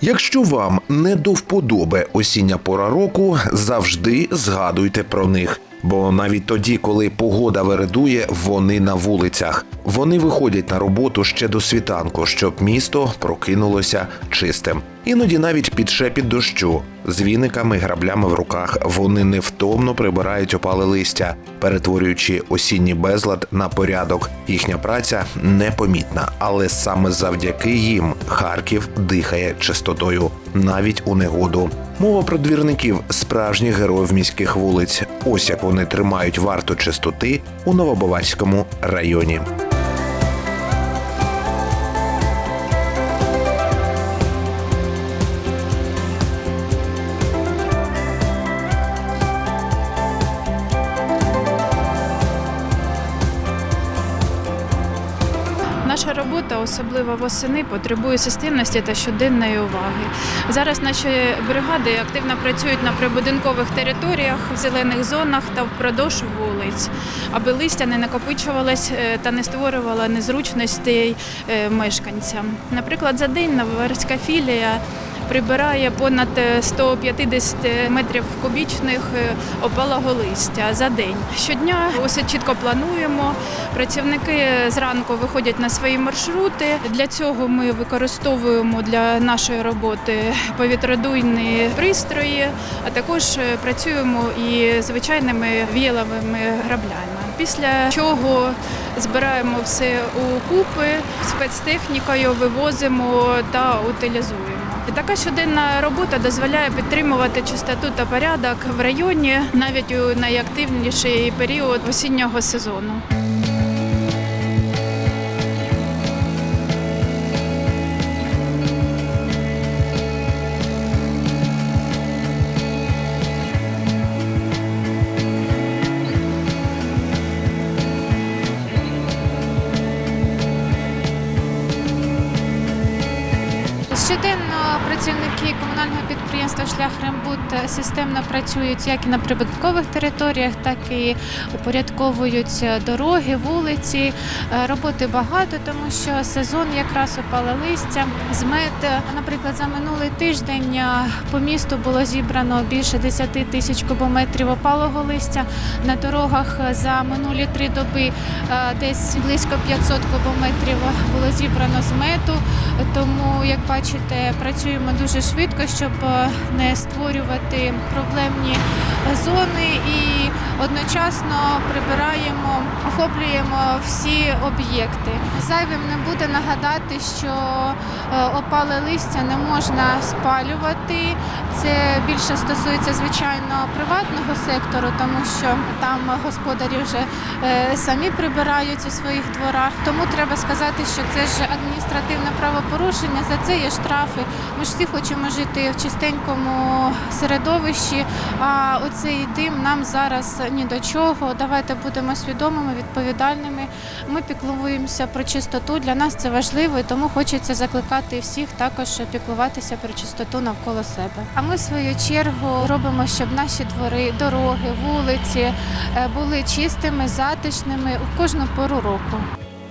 Якщо вам не до вподоби осіння пора року, завжди згадуйте про них. Бо навіть тоді, коли погода вередує, вони на вулицях. Вони виходять на роботу ще до світанку, щоб місто прокинулося чистим. Іноді навіть під шепіт дощу з віниками, граблями в руках вони невтомно прибирають опале листя, перетворюючи осінній безлад на порядок. Їхня праця непомітна, але саме завдяки їм Харків дихає чистотою, навіть у негоду. Мова про двірників справжніх героїв міських вулиць. Ось як вони тримають варту чистоти у Новобаварському районі. Наша робота, особливо восени, потребує системності та щоденної уваги. Зараз наші бригади активно працюють на прибудинкових територіях, в зелених зонах та впродовж вулиць, аби листя не накопичувалось е, та не створювало незручностей е, мешканцям. Наприклад, за день Нововерська філія прибирає понад е, 150 метрів кубічних е, опалого листя за день. Щодня усе чітко плануємо. Працівники зранку виходять на свої маршрути. Для цього ми використовуємо для нашої роботи повітродуйні пристрої, а також е, працюємо і звичайними віяловими граблями. Після чого збираємо все у купи спецтехнікою, вивозимо та утилізуємо. Така щоденна робота дозволяє підтримувати чистоту та порядок в районі навіть у найактивніший період осіннього сезону. Щоденно працівники комунального підприємства Шлях Рембут системно працюють як і на прибуткових територіях, так і упорядковують дороги, вулиці. Е, Роботи багато, тому що сезон якраз опала листя. Змет, е, наприклад, за минулий тиждень е, по місту було зібрано більше 10 тисяч кубометрів опалого листя. На дорогах за минулі три доби е, десь близько 500 кубометрів було зібрано змету. Тому, як бачите, працюємо дуже швидко, щоб е, не створювати проблемні зони і одночасно прибираємо, охоплюємо всі об'єкти. Зайвим не буде нагадати, що е, опале листя не можна спалювати. Це більше стосується звичайно приватного сектору, тому що там господарі вже е, самі прибирають у своїх дворах. Тому треба сказати, що це ж адміністративне правопорушення. За це є штрафи. Ми ж всі хочемо жити в чистенькому середовищі. А оцей дим нам зараз ні до чого. Давайте будемо свідомими, відповідальними. Ми піклуємося про чистоту. Для нас це важливо, і тому хочеться закликати всіх також піклуватися про чистоту навколо себе. А ми в свою чергу робимо, щоб наші двори, дороги, вулиці е, були чистими, затишними у кожну пору року.